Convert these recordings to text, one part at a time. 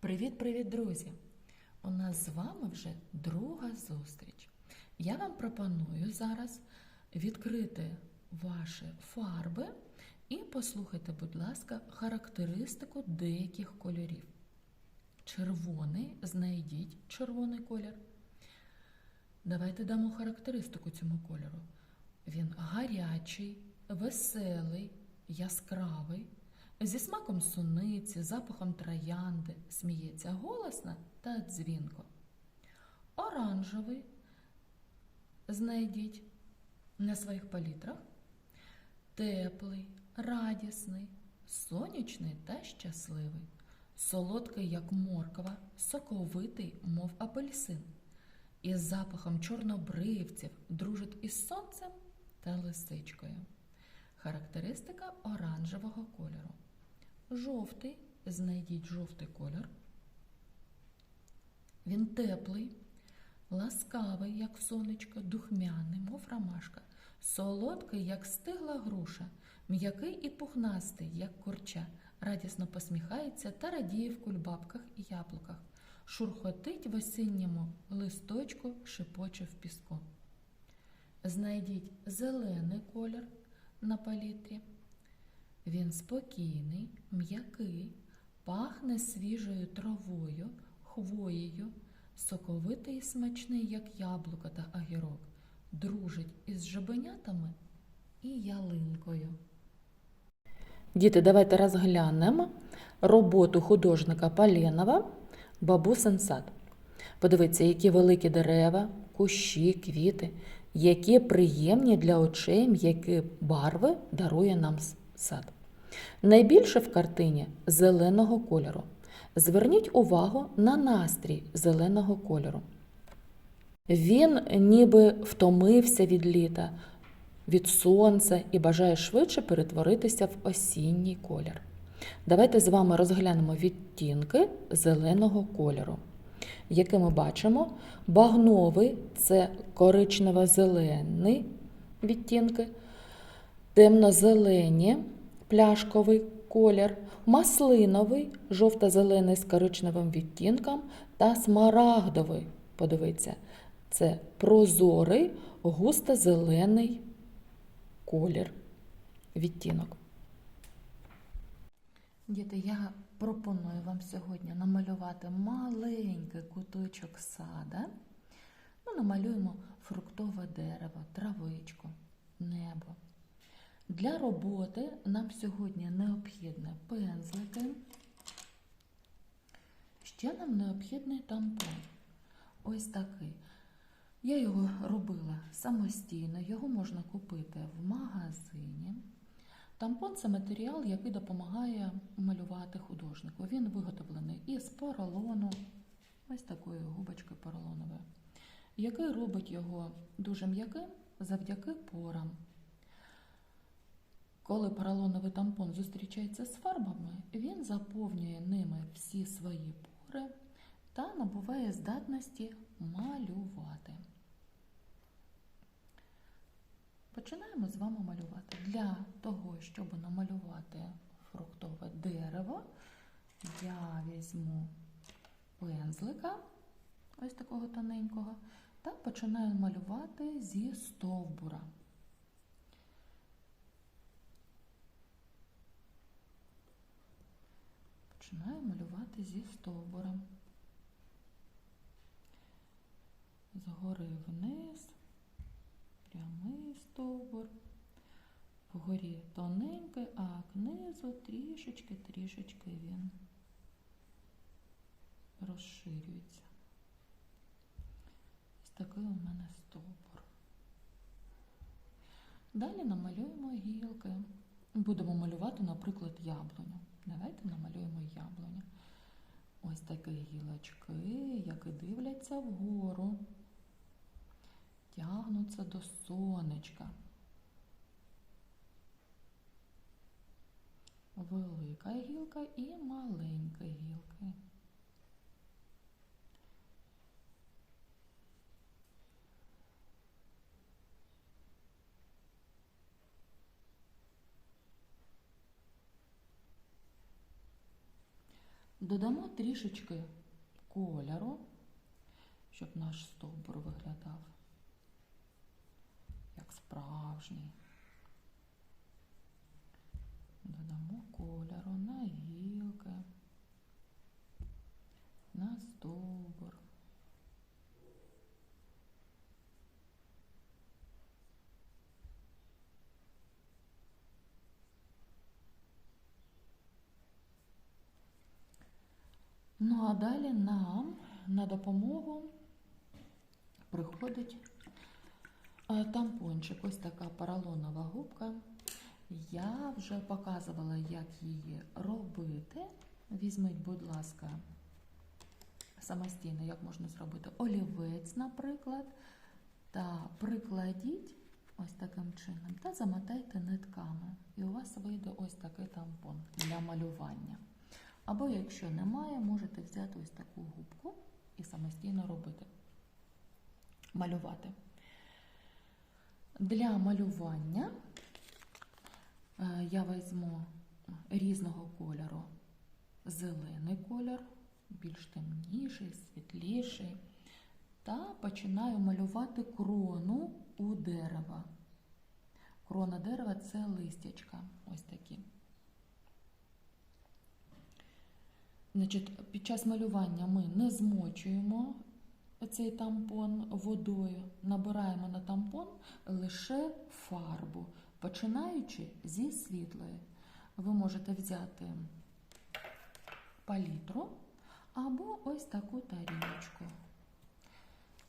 Привіт-привіт, друзі! У нас з вами вже друга зустріч. Я вам пропоную зараз відкрити ваші фарби і послухайте, будь ласка, характеристику деяких кольорів. Червоний, знайдіть червоний колір. Давайте дамо характеристику цьому кольору. Він гарячий, веселий, яскравий, зі смаком суниці, запахом троянди, сміється голосно та дзвінко. Оранжевий знайдіть на своїх палітрах. Теплий, радісний, сонячний та щасливий, солодкий, як морква, соковитий, мов апельсин, із запахом чорнобривців дружить із сонцем та лисичкою. Характеристика оранжевого кольору. Жовтий, знайдіть жовтий колір. Він теплий, ласкавий, як сонечко, духмяний, мов ромашка, солодкий, як стигла груша, м'який і пухнастий, як курча, радісно посміхається та радіє в кульбабках і яблуках, шурхотить в осінньому листочку, шепоче в піску. Знайдіть зелений колір на палітрі. Він спокійний, м'який, пахне свіжою травою, хвоєю, соковитий і смачний, як яблуко та огірок, дружить із жабенятами і ялинкою. Діти, давайте розглянемо роботу художника Паленова Бабусин сад. Подивіться, які великі дерева, кущі, квіти, які приємні для очей м'які барви дарує нам сад. Найбільше в картині зеленого кольору. Зверніть увагу на настрій зеленого кольору. Він ніби втомився від літа, від сонця і бажає швидше перетворитися в осінній колір. Давайте з вами розглянемо відтінки зеленого кольору. Який ми бачимо, багновий це коричнево-зелений відтінки, темно-зелені пляшковий колір, маслиновий, жовто-зелений з коричневим відтінком та смарагдовий. Подивіться, це прозорий, густо-зелений колір, відтінок. Діти, я пропоную вам сьогодні намалювати маленький куточок сада. Ми намалюємо фруктове дерево, травичку, небо. Для роботи нам сьогодні необхідні пензлики. Ще нам необхідний тампон. Ось такий. Я його робила самостійно, його можна купити в магазині. Тампон це матеріал, який допомагає малювати художнику. Він виготовлений із поролону, ось такої губочки поролонової, який робить його дуже м'яким завдяки порам. Коли поролоновий тампон зустрічається з фарбами, він заповнює ними всі свої пори та набуває здатності малювати. Починаємо з вами малювати. Для того, щоб намалювати фруктове дерево, я візьму пензлика, ось такого тоненького, та починаю малювати зі стовбура. Починаю малювати зі стовбура. Згори вниз прямий стовбур, вгорі тоненький, а знизу трішечки-трішечки він розширюється. Ось такий у мене стовбур. Далі намалюємо гілки. Будемо малювати, наприклад, яблуню. Давайте намалюємо яблуня. Ось такі гілочки, які дивляться вгору тягнуться до сонечка. Велика гілка і маленька гілки. Додамо трішечки кольору, щоб наш стовбур виглядав як справжній. Додамо кольору на гілки, на стовбур. Ну а далі нам на допомогу приходить е, тампончик. Ось така поролонова губка. Я вже показувала, як її робити. Візьміть, будь ласка, самостійно, як можна зробити олівець, наприклад, та прикладіть ось таким чином та замотайте нитками. І у вас вийде ось такий тампон для малювання. Або, якщо немає, можете взяти ось таку губку і самостійно робити. Малювати. Для малювання е, я візьму різного кольору зелений колір, більш темніший, світліший, та починаю малювати крону у дерева. Крона дерева це листячка, ось такі. Значить, під час малювання ми не змочуємо цей тампон водою, набираємо на тампон лише фарбу, починаючи зі світлої. Ви можете взяти палітру або ось таку тарілочку.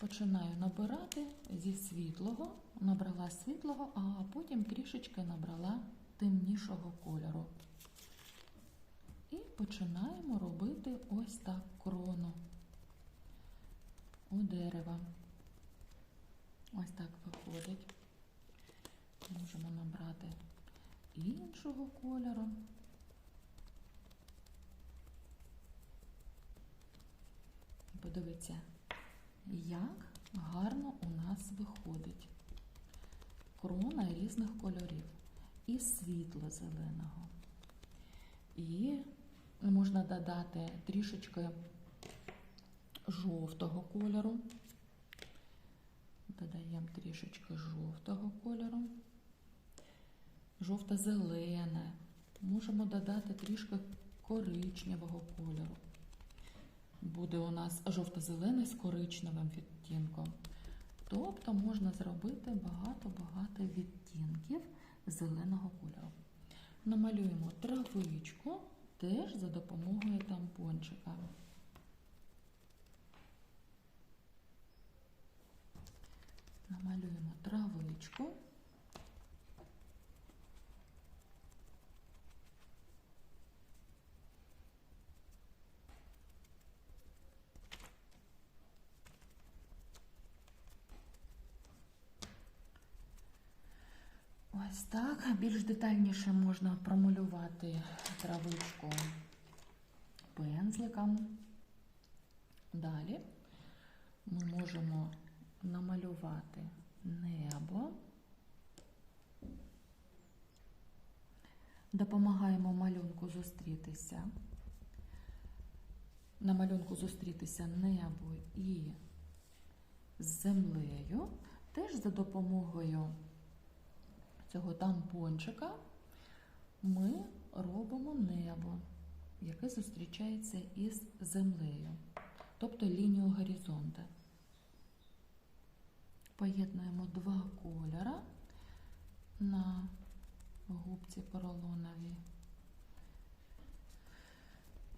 Починаю набирати зі світлого, набрала світлого, а потім трішечки набрала темнішого кольору. І починаємо робити ось так крону у дерева. Ось так виходить. Можемо набрати іншого кольору. Подивіться, як гарно у нас виходить крона різних кольорів і світло-зеленого. І можна додати трішечки жовтого кольору. Додаємо трішечки жовтого кольору, жовто-зелене. Можемо додати трішки коричневого кольору. Буде у нас жовто-зелений з коричневим відтінком. Тобто можна зробити багато-багато відтінків зеленого кольору. Намалюємо травичку теж за допомогою тампончика. Намалюємо травичку. Ось так. Більш детальніше можна промалювати травичку пензликом. Далі ми можемо намалювати небо. Допомагаємо малюнку зустрітися. На малюнку зустрітися небо і землею. Теж за допомогою цього тампончика ми робимо небо, яке зустрічається із землею, тобто лінію горизонту. Поєднуємо два кольора на губці поролоновій.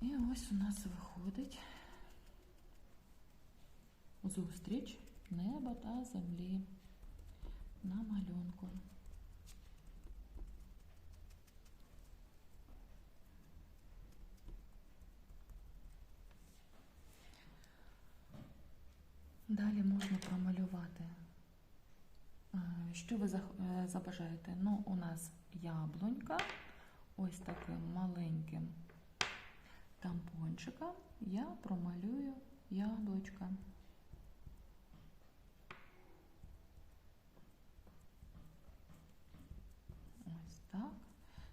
І ось у нас виходить зустріч неба та землі на малюнку. Далі можна промалювати. Е, Що ви е, забажаєте? Ну, у нас яблунька, ось таким маленьким тампончиком я промалюю яблучка. Ось так.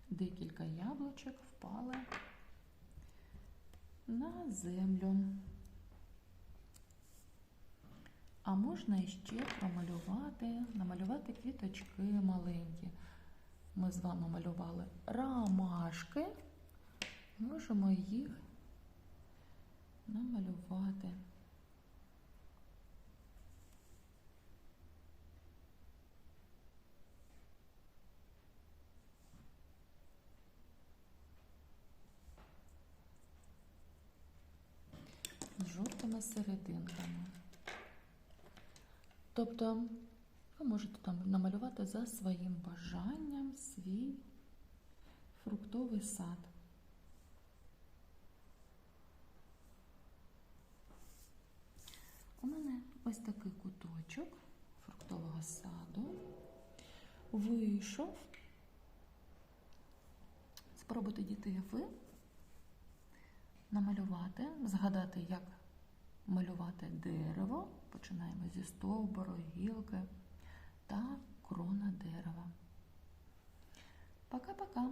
Декілька яблучок впали на землю. А можна іще промалювати, намалювати квіточки маленькі. Ми з вами малювали ромашки. Можемо їх намалювати. з жовтими серединками. Тобто ви можете там намалювати за своїм бажанням свій фруктовий сад. У мене ось такий куточок фруктового саду вийшов. Спробуйте діти ви намалювати, згадати, як малювати дерево. Починаємо зі стовбуру, гілки та крона дерева. Пока-пока!